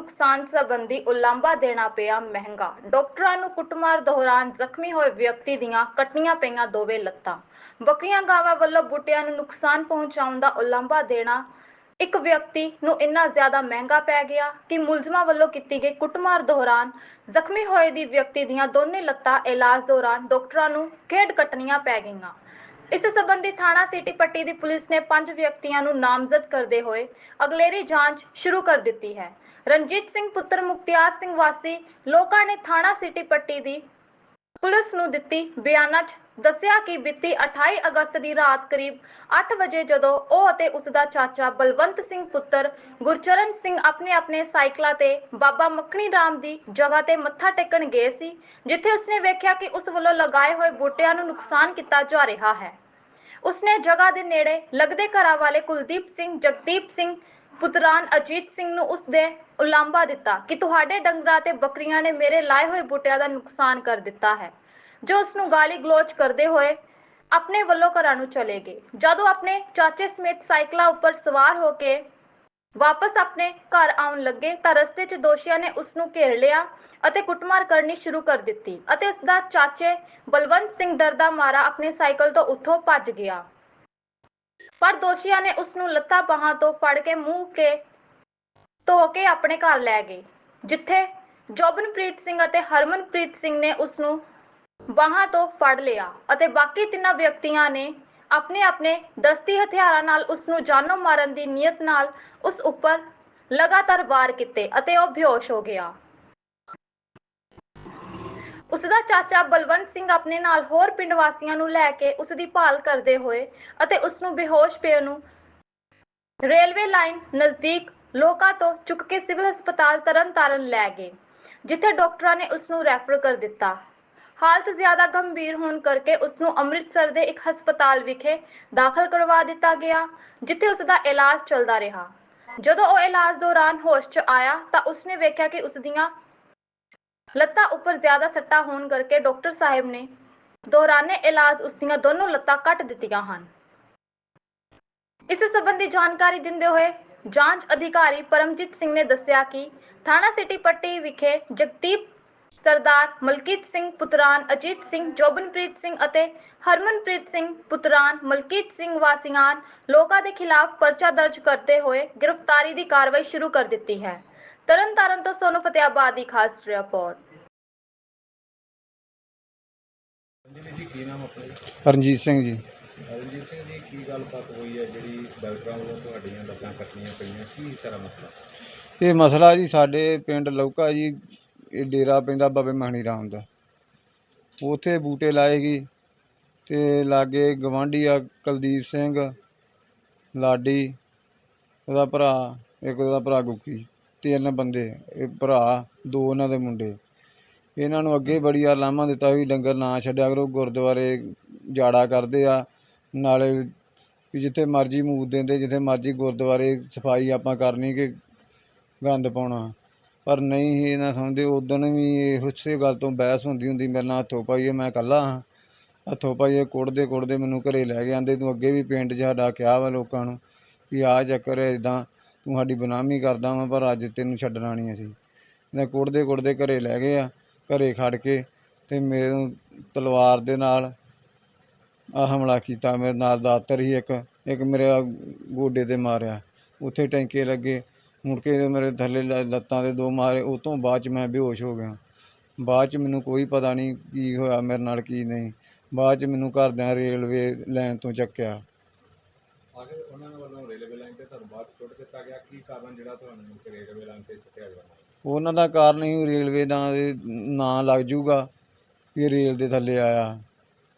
ਨੁਕਸਾਨ ਸੰਬੰਧੀ ਉਲਾਂਭਾ ਦੇਣਾ ਪਿਆ ਮਹਿੰਗਾ। ਡਾਕਟਰਾਂ ਨੂੰ ਕੁੱਟਮਾਰ ਦੌਰਾਨ ਜ਼ਖਮੀ ਹੋਏ ਵਿਅਕਤੀ ਦੀਆਂ ਕੱਟੀਆਂ ਪਈਆਂ ਦੋਵੇਂ ਲੱਤਾਂ। ਬੱਕਰੀਆਂ ਗਾਵਾਂ ਵੱਲੋਂ ਬੂਟਿਆਂ ਨੂੰ ਨੁਕਸਾਨ ਪਹੁੰਚਾਉਣ ਦਾ ਉਲਾਂਭਾ ਦੇਣਾ ਇੱਕ ਵਿਅਕਤੀ ਨੂੰ ਇੰਨਾ ਜ਼ਿਆਦਾ ਮਹਿੰਗਾ ਪੈ ਗਿਆ ਕਿ ਮੁਲਜ਼ਮਾਂ ਵੱਲੋਂ ਕੀਤੀ ਗਈ ਕੁੱਟਮਾਰ ਦੌਰਾਨ ਜ਼ਖਮੀ ਹੋਏ ਦੀ ਵਿਅਕਤੀ ਦੀਆਂ ਦੋਨੇ ਲੱਤਾਂ ਇਲਾਜ ਦੌਰਾਨ ਡਾਕਟਰਾਂ ਨੂੰ ਖੇਡ ਕੱਟਣੀਆਂ ਪੈ ਗਈਆਂ। ਇਸ ਸਬੰਧੀ ਥਾਣਾ ਸਿਟੀ ਪੱਟੀ ਦੀ ਪੁਲਿਸ ਨੇ ਪੰਜ ਵਿਅਕਤੀਆਂ ਨੂੰ ਨਾਮਜ਼ਦ ਕਰਦੇ ਹੋਏ ਅਗਲੇਰੀ ਜਾਂਚ ਸ਼ੁਰੂ ਕਰ ਦਿੱਤੀ ਹੈ। ਰਣਜੀਤ ਸਿੰਘ ਪੁੱਤਰ ਮੁਖਤਿਆਰ ਸਿੰਘ ਵਾਸੀ ਲੋਕਾਂ ਨੇ ਥਾਣਾ ਸਿਟੀ ਪੱਟੀ ਦੀ ਪੁਲਿਸ ਨੂੰ ਦਿੱਤੀ ਬਿਆਨਾਂ 'ਚ ਦੱਸਿਆ ਕਿ ਬੀਤੀ 28 ਅਗਸਤ ਦੀ ਰਾਤ ਕਰੀਬ 8 ਵਜੇ ਜਦੋਂ ਉਹ ਅਤੇ ਉਸ ਦਾ ਚਾਚਾ ਬਲਵੰਤ ਸਿੰਘ ਪੁੱਤਰ ਗੁਰਚਰਨ ਸਿੰਘ ਆਪਣੇ ਆਪਣੇ ਸਾਈਕਲਾਂ ਤੇ ਬਾਬਾ ਮੱਖਣੀ ਰਾਮ ਦੀ ਜਗ੍ਹਾ ਤੇ ਮੱਥਾ ਟੇਕਣ ਗਏ ਸੀ, ਜਿੱਥੇ ਉਸਨੇ ਵੇਖਿਆ ਕਿ ਉਸ ਵੱਲੋਂ ਲਗਾਏ ਹੋਏ ਬੂਟਿਆਂ ਨੂੰ ਨੁਕਸਾਨ ਕੀਤਾ ਜਾ ਰਿਹਾ ਹੈ। ਉਸਨੇ ਜਗ੍ਹਾ ਦੇ ਨੇੜੇ ਲੱਗਦੇ ਘਰਾਂ ਵਾਲੇ ਕੁਲਦੀਪ ਸਿੰਘ, ਜਗਦੀਪ ਸਿੰਘ ਪੁੱਤਰਾਨ ਅਜੀਤ ਸਿੰਘ ਨੂੰ ਉਸ ਦੇ ਉਲਾਂਭਾ ਦਿੱਤਾ ਕਿ ਤੁਹਾਡੇ ਡੰਗਰਾਂ ਤੇ ਬੱਕਰੀਆਂ ਨੇ ਮੇਰੇ ਲਾਏ ਹੋਏ ਬੂਟਿਆਂ ਦਾ ਨੁਕਸਾਨ ਕਰ ਦਿੱਤਾ ਹੈ। ਜੋ ਉਸ ਨੂੰ ਗਾਲੀ ਗਲੋਚ ਕਰਦੇ ਹੋਏ ਆਪਣੇ ਵੱਲੋਂ ਘਰਾਂ ਨੂੰ ਚਲੇ ਗਏ। ਜਦੋਂ ਆਪਣੇ ਚਾਚੇ ਸਮੇਤ ਸਾਈਕਲਾਂ ਉੱਪਰ ਸਵਾਰ ਹੋ ਕੇ ਵਾਪਸ ਆਪਣੇ ਘਰ ਆਉਣ ਲੱਗੇ ਤਾਂ ਰਸਤੇ 'ਚ ਦੋਸ਼ੀਆਂ ਨੇ ਉਸ ਨੂੰ ਘੇਰ ਲਿਆ ਅਤੇ ਕੁੱਟਮਾਰ ਕਰਨੀ ਸ਼ੁਰੂ ਕਰ ਦਿੱਤੀ ਅਤੇ ਉਸ ਦਾ ਚਾਚੇ ਬਲਵੰਤ ਸਿੰਘ ਡਰਦਾ ਮਾਰਾ ਆਪਣੇ ਸਾਈਕਲ ਤੋਂ ਉੱਥੋਂ ਭੱਜ ਗਿਆ। ਪਰ ਦੋਸ਼ੀਆਂ ਨੇ ਉਸ ਨੂੰ ਲੱਤਾਂ ਬਾਹਾਂ ਤੋਂ ਫੜ ਕੇ ਮੂੰਹ ਕੇ ਧੋ ਕੇ ਆਪਣੇ ਘਰ ਲੈ ਗਏ, ਜਿੱਥੇ ਜੋਬਨਪ੍ਰੀਤ ਸਿੰਘ ਅਤੇ ਹਰਮਨਪ੍ਰੀਤ ਸਿੰਘ ਨੇ ਉਸ ਨੂੰ ਬਾਹਾਂ ਤੋਂ ਫੜ ਲਿਆ ਅਤੇ ਬਾਕੀ ਤਿੰਨਾਂ ਵਿਅਕਤੀਆਂ ਨੇ ਆਪਣੇ ਆਪਣੇ ਦਸਤੀ ਹਥਿਆਰਾਂ ਨਾਲ ਉਸ ਨੂੰ ਜਾਨੋਂ ਮਾਰਨ ਦੀ ਨੀਅਤ ਨਾਲ ਉਸ ਉੱਪਰ ਲਗਾਤਾਰ ਵਾਰ ਕੀਤੇ ਅਤੇ ਉਹ ਬੇਹੋਸ਼ ਹੋ ਗਿਆ। ਉਸ ਦਾ ਚਾਚਾ ਬਲਵੰਤ ਸਿੰਘ ਆਪਣੇ ਨਾਲ ਹੋਰ ਪਿੰਡ ਵਾਸੀਆਂ ਨੂੰ ਲੈ ਕੇ ਉਸ ਦੀ ਭਾਲ ਕਰਦੇ ਹੋਏ ਅਤੇ ਉਸ ਨੂੰ ਬੇਹੋਸ਼ ਪਏ ਨੂੰ ਰੇਲਵੇ ਲਾਈਨ ਨਜ਼ਦੀਕ ਲੋਕਾਂ ਤੋਂ ਚੁੱਕ ਕੇ ਸਿਵਲ ਹਸਪਤਾਲ ਤਰਨਤਾਰਨ ਲੈ ਗਏ, ਜਿੱਥੇ ਡਾਕਟਰਾਂ ਨੇ ਉਸ ਨੂੰ ਰੈਫਰ ਕਰ ਦਿੱਤਾ। ਹਾਲਤ ਜ਼ਿਆਦਾ ਗੰਭੀਰ ਹੋਣ ਕਰਕੇ ਉਸ ਨੂੰ ਅੰਮ੍ਰਿਤਸਰ ਦੇ ਇੱਕ ਹਸਪਤਾਲ ਵਿਖੇ ਦਾਖਲ ਕਰਵਾ ਦਿੱਤਾ ਗਿਆ, ਜਿੱਥੇ ਉਸ ਦਾ ਇਲਾਜ ਚੱਲਦਾ ਰਿਹਾ। ਜਦੋਂ ਉਹ ਇਲਾਜ ਦੌਰਾਨ ਹੋਸ਼ 'ਚ ਆਇਆ ਤਾਂ ਉਸਨੇ ਵੇਖਿਆ ਕਿ ਉਸ ਦੀਆਂ ਲੱਤਾਂ ਉੱਪਰ ਜ਼ਿਆਦਾ ਸੱਟਾਂ ਹੋਣ ਕਰਕੇ ਡਾਕਟਰ ਸਾਹਿਬ ਨੇ ਦੌਰਾਨੇ ਇਲਾਜ ਉਸ ਦੀਆਂ ਦੋਨੋਂ ਲੱਤਾਂ ਕੱਟ ਦਿੱਤੀਆਂ ਹਨ। ਇਸ ਸੰਬੰਧੀ ਜਾਣਕਾਰੀ ਦਿੰਦੇ ਹੋਏ ਜਾਂਚ ਅਧਿਕਾਰੀ ਪਰਮਜੀਤ ਸਿੰਘ ਨੇ ਦੱਸਿਆ ਕਿ ਥਾਣਾ ਸਿਟੀ ਪੱਟੀ ਵਿਖੇ ਜਗਦੀਪ ਸਰਦਾਰ, ਮਲਕੀਤ ਸਿੰਘ ਪੁੱਤਰਾਨ ਅਜੀਤ ਸਿੰਘ, ਜੋਬਨਪ੍ਰੀਤ ਸਿੰਘ ਅਤੇ ਹਰਮਨਪ੍ਰੀਤ ਸਿੰਘ ਪੁੱਤਰਾਨ ਮਲਕੀਤ ਸਿੰਘ ਵਾਸੀਆਂ ਲੋਕਾਂ ਦੇ ਖਿਲਾਫ ਪਰਚਾ ਦਰਜ ਕਰਦੇ ਹੋਏ ਗ੍ਰਿਫਤਾਰੀ ਦੀ ਕਾਰਵਾਈ ਸ਼ੁਰੂ ਕਰ ਦਿੱਤੀ ਹੈ। ਤਰਨਤਾਰਨ ਤੋਂ ਸੋਨੂ ਫਤਿਆਬਾਦ ਦੀ ਖਾਸ ਰਿਪੋਰਟ। ਜੀ ਵੀਰ ਜੀ ਕੀ ਨਾਮ ਆਪਣਾ ਜੀ ਰਣਜੀਤ ਸਿੰਘ ਜੀ। ਰਣਜੀਤ ਸਿੰਘ ਜੀ ਕੀ ਗੱਲਬਾਤ ਹੋਈ ਹੈ? ਜਿਹੜੀ ਡਾਕਟਰਾਂ ਵੱਲੋਂ ਤੁਹਾਡੀਆਂ ਲੱਤਾਂ ਕੱਟਣੀਆਂ ਪਈਆਂ ਕੀ ਸਾਰਾ ਮਸਲਾ? ਇਹ ਮਸਲਾ ਜੀ ਸਾਡੇ ਪਿੰਡ ਲੌਕਾ ਜੀ ਇਹ ਡੇਰਾ ਪੈਂਦਾ ਬਾਬੇ ਮਹਾਣੀ ਰਾਮ ਦਾ। ਉਥੇ ਬੂਟੇ ਲਾਏਗੀ ਤੇ ਲਾਗੇ ਗਵਾਂਢੀ ਆ ਕੁਲਦੀਪ ਸਿੰਘ ਲਾਡੀ ਉਹਦਾ ਭਰਾ ਇੱਕ ਉਹਦਾ ਭਰਾ ਗੁੱਕੀ। ਤਿੰਨ ਬੰਦੇ, ਇਹ ਭਰਾ, ਦੋ ਉਹਨਾਂ ਦੇ ਮੁੰਡੇ। ਇਹਨਾਂ ਨੂੰ ਅੱਗੇ ਬੜੀ ਆ ਲਾਮਾ ਦਿੱਤਾ ਵੀ ਡੰਗਰ ਨਾ ਛੱਡਿਆ ਕਰੋ, ਗੁਰਦੁਆਰੇ ਜਾੜਾ ਕਰਦੇ ਆ। ਨਾਲੇ ਵੀ ਜਿੱਥੇ ਮਰਜ਼ੀ ਮੂਤ ਦਿੰਦੇ, ਜਿੱਥੇ ਮਰਜ਼ੀ ਗੁਰਦੁਆਰੇ ਸਫ਼ਾਈ ਆਪਾਂ ਕਰਨੀ ਕਿ ਗੰਦ ਪਾਉਣਾ। ਪਰ ਨਹੀਂ ਇਹ ਨਾ ਸਮਝਦੇ, ਉਦੋਂ ਵੀ ਇਹ ਉਸੇ ਗੱਲ ਤੋਂ ਬਹਿਸ ਹੁੰਦੀ ਹੁੰਦੀ ਮੇਰੇ ਨਾਲ ਹੱਥੋਂ ਪਾਈਏ, ਮੈਂ ਇਕੱਲਾ ਹਾਂ। ਹੱਥੋਂ ਪਾਈਏ ਕੁੜਦੇ ਕੁੜਦੇ ਮੈਨੂੰ ਘਰੇ ਲੈ ਕੇ ਆਂਦੇ ਤੂੰ ਅੱਗੇ ਵੀ ਪਿੰਡ 'ਚ ਸਾਡਾ ਕਿਹਾ ਵਾ ਲੋਕਾਂ ਨੂੰ ਵੀ ਆਹ ਚੱਕਰ ਹੈ ਇਦਾਂ ਤੂੰ ਸਾਡੀ ਬਦਨਾਮੀ ਕਰਦਾ ਵਾ, ਪਰ ਅੱਜ ਤੈਨੂੰ ਛੱਡਣਾ ਨਹੀਂ ਅਸੀਂ। ਮੈਂ ਕੁੱਟਦੇ ਕੁੱਟਦੇ ਘਰੇ ਲੈ ਗਏ ਆ, ਘਰ ਖੜ ਕੇ ਅਤੇ ਮੈਨੂੰ ਤਲਵਾਰ ਦੇ ਨਾਲ ਆ ਹਮਲਾ ਕੀਤਾ। ਮੇਰੇ ਨਾਲ ਦਾਤਰ ਹੀ ਇੱਕ ਇੱਕ ਮੇਰੇ ਗੋਡੇ ਤੇ ਮਾਰਿਆ। ਉੱਥੇ ਟੈਂਕੇ ਲੱਗੇ। ਮੁੜ ਕੇ ਮੇਰੇ ਥੱਲੇ ਲੱਤਾਂ ਦੇ ਦੋ ਮਾਰੇ। ਉਹ ਤੋਂ ਬਾਅਦ ਚ ਮੈਂ ਬੇਹੋਸ਼ ਹੋ ਗਿਆ। ਬਾਅਦ ਚ ਮੈਨੂੰ ਕੋਈ ਪਤਾ ਨਹੀਂ ਕੀ ਹੋਇਆ, ਮੇਰੇ ਨਾਲ ਕੀ ਨਹੀਂ। ਬਾਅਦ ਚ ਮੈਨੂੰ ਘਰਦਿਆਂ ਰੇਲਵੇ ਲਾਈਨ ਤੋਂ ਚੱਕਿਆ। ਤੇ ਤੁਹਾਨੂੰ ਬਾਅਦ ਸੁੱਟ ਦਿੱਤਾ ਗਿਆ ਕੀ ਕਾਰਨ ਜਿਹੜਾ ਤੁਹਾਨੂੰ ਰੇਲਵੇ ਲਾਈਨ ਤੇ ਸੁੱਟਿਆ ਗਿਆ? ਉਹਨਾਂ ਦਾ ਕਾਰਨ ਹੀ ਰੇਲਵੇ ਦਾ ਦੇ ਨਾਂ ਲੱਗ ਜੂਗਾ ਵੀ ਇਹ ਰੇਲ ਦੇ ਥੱਲੇ ਆਇਆ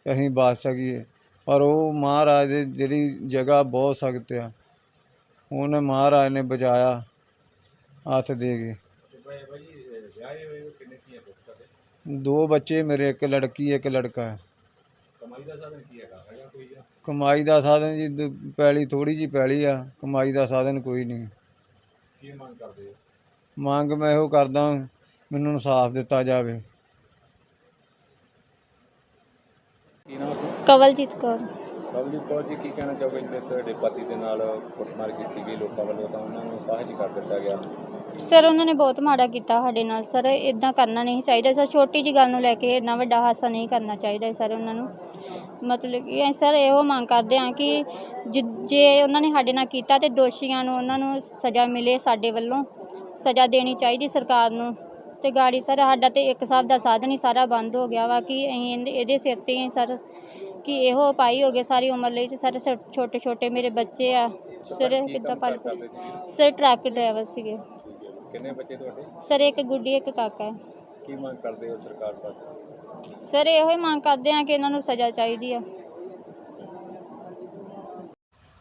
ਅਸੀਂ ਬਚ ਸਕੀਏ। ਪਰ ਉਹ ਮਹਾਰਾਜ ਦੇ ਜਿਹੜੀ ਜਗ੍ਹਾ ਬਹੁਤ ਸਖਤ ਆ ਉਹਨੇ ਮਹਾਰਾਜ ਨੇ ਬਚਾਇਆ ਹੱਥ ਦੇ ਕੇ। ਤੇ ਭਾਈ ਭਾਈ ਵਿਆਹੇ ਹੋਏ ਹੋ, ਕਿੰਨੇ ਕੀ ਹੈ ਤੁਹਾਡੇ? ਦੋ ਬੱਚੇ ਮੇਰੇ ਇੱਕ ਲੜਕੀ ਇੱਕ ਲੜਕਾ। ਹੈ ਕਮਾਈ ਦਾ ਸਾਧਨ ਕੀ ਹੈਗਾ? ਹੈਗਾ ਕੋਈ ਜਾਂ? ਕਮਾਈ ਦਾ ਸਾਧਨ ਜੀ ਦ- ਪੈਲੀ ਥੋੜੀ ਜੀ ਪੈਲੀ ਆ ਕਮਾਈ ਦਾ ਸਾਧਨ ਕੋਈ ਨਹੀਂ। ਕੀ ਮੰਗ ਕਰਦੇ ਹੋ? ਮੰਗ ਮੈਂ ਇਹੋ ਕਰਦਾ ਮੈਨੂੰ ਇਨਸਾਫ ਦਿੱਤਾ ਜਾਵੇ। ਕੀ ਨਾਮ ਆਪਣਾ ਕਵਲਜੀਤ ਕੌਰ। ਲਵਲੀ ਕੌਰ ਜੀ, ਕੀ ਕਹਿਣਾ ਚਾਹੋਗੇ ਜਿਹੜੇ ਤੁਹਾਡੇ ਪਤੀ ਦੇ ਨਾਲ ਕੁੱਟਮਾਰ ਕੀਤੀ ਗਈ ਲੋਕਾਂ ਵੱਲੋਂ ਤਾਂ ਉਹਨਾਂ ਨੂੰ ਬਾਹਰ ਕਰ ਦਿੱਤਾ ਗਿਆ? ਸਰ, ਉਹਨਾਂ ਨੇ ਬਹੁਤ ਮਾੜਾ ਕੀਤਾ ਸਾਡੇ ਨਾਲ। ਸਰ ਇਦਾਂ ਕਰਨਾ ਨਹੀਂ ਚਾਹੀਦਾ। ਸਰ, ਛੋਟੀ ਜੀ ਗੱਲ ਨੂੰ ਲੈ ਕੇ ਇੰਨਾ ਵੱਡਾ ਹਾਸਾ ਨਹੀਂ ਕਰਨਾ ਚਾਹੀਦਾ ਸਰ, ਉਹਨਾਂ ਨੂੰ। ਮਤਲਬ ਕਿ ਅਸੀਂ ਸਰ ਇਹੋ ਮੰਗ ਕਰਦੇ ਹਾਂ ਕਿ ਜਿ- ਜੇ ਉਹਨਾਂ ਨੇ ਸਾਡੇ ਨਾਲ ਕੀਤਾ ਤੇ ਦੋਸ਼ੀਆਂ ਨੂੰ, ਉਹਨਾਂ ਨੂੰ ਸਜ਼ਾ ਮਿਲੇ ਸਾਡੇ ਵੱਲੋਂ। ਸਜ਼ਾ ਦੇਣੀ ਚਾਹੀਦੀ ਸਰਕਾਰ ਨੂੰ। ਤੇ ਗਾੜੀ ਸਰ, ਸਾਡਾ ਤੇ ਇੱਕ ਹਿਸਾਬ ਦਾ ਸਾਧਨ ਹੀ ਸਾਰਾ ਬੰਦ ਹੋ ਗਿਆ ਵਾ ਕਿ ਅਸੀਂ ਇਹਦੇ- ਇਹਦੇ ਸਿਰ ਤੇ ਹੀ ਸਰ ਕਿ ਇਹੋ ਪਾਈ ਹੋ ਗਏ ਸਾਰੀ ਉਮਰ ਲਈ ਤੇ ਸਰ ਛੋਟੇ ਛੋਟੇ ਮੇਰੇ ਬੱਚੇ ਆ। ਸਰ ਕੀ ਕਿੱਦਾਂ ਕੰਮ ਪਲ ਕਰਦੇ ਸੀ? ਸਰ ਟਰੱਕ ਡਰਾਈਵਰ ਸੀਗੇ। ਕਿੰਨੇ ਬੱਚੇ ਤੁਹਾਡੇ? ਸਰ ਇੱਕ ਗੁੱਡੀ ਇੱਕ ਕਾਕਾ। ਹੈ ਕੀ ਮੰਗ ਕਰਦੇ ਹੋ ਸਰਕਾਰ ਪਾਸੋਂ ਸਰ ਇਹੋ ਹੀ ਮੰਗ ਕਰਦੇ ਆ ਕਿ ਇਹਨਾਂ ਨੂੰ ਸਜ਼ਾ ਚਾਹੀਦੀ ਆ।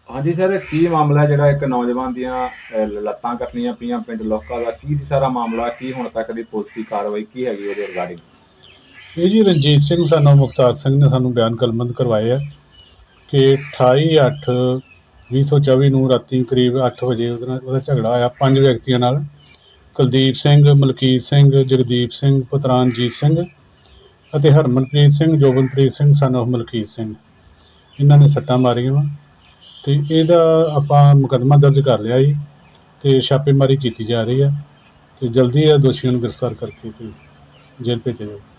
ਹਾਂਜੀ ਸਰ ਕੀ ਮਾਮਲਾ ਜਿਹੜਾ ਇੱਕ ਨੌਜਵਾਨ ਦੀਆਂ ਅਹ, ਲੱਤਾਂ ਕੱਟਣੀਆਂ ਪਈਆਂ ਪਿੰਡ ਲੋਕਾਂ ਦਾ? ਕੀ ਸੀ ਸਾਰਾ ਮਾਮਲਾ ਕੀ ਹੁਣ ਤੱਕ ਦੀ ਪੁਲਿਸ ਦੀ ਕਾਰਵਾਈ ਕੀ ਹੈਗੀ ਉਹਦੇ ਰਿਗਾਰਡਿੰਗ? ਇਹ ਜੀ ਰਣਜੀਤ ਸਿੰਘ ਸਾਨੂੰ ਮੁਖਤਾਰ ਸਿੰਘ ਨੇ ਸਾਨੂੰ ਬਿਆਨ ਕਲਮਬੰਦ ਕਰਵਾਏ ਆ ਕਿ 28/8/2024 ਨੂੰ ਰਾਤੀ ਕਰੀਬ 8 ਵਜੇ ਉਹਦੇ ਨਾਲ ਉਹਦਾ ਝਗੜਾ ਆਇਆ ਪੰਜ ਵਿਅਕਤੀਆਂ ਨਾਲ। ਕੁਲਦੀਪ ਸਿੰਘ, ਮਲਕੀਤ ਸਿੰਘ, ਜਗਦੀਪ ਸਿੰਘ ਪੁਤਰਾਨਜੀਤ ਸਿੰਘ ਅਤੇ ਹਰਮਨਪ੍ਰੀਤ ਸਿੰਘ ਜੋਬਨਪ੍ਰੀਤ ਸਿੰਘ ਸਾਨੂੰ ਮਲਕੀਤ ਸਿੰਘ। ਇਹਨਾਂ ਨੇ ਸੱਟਾਂ ਮਾਰੀਆਂ ਵਾ ਤੇ ਇਹਦਾ ਆਪਾਂ ਮੁਕੱਦਮਾ ਦਰਜ ਕਰ ਲਿਆ ਜੀ ਤੇ ਛਾਪੇਮਾਰੀ ਕੀਤੀ ਜਾ ਰਹੀ ਆ ਤੇ ਜਲਦੀ ਇਹ ਦੋਸ਼ੀਆਂ ਨੂੰ ਗ੍ਰਿਫਤਾਰ ਕਰਕੇ ਤੇ ਜੇਲ੍ਹ ਭੇਜਿਆ ਜਾਊਗਾ।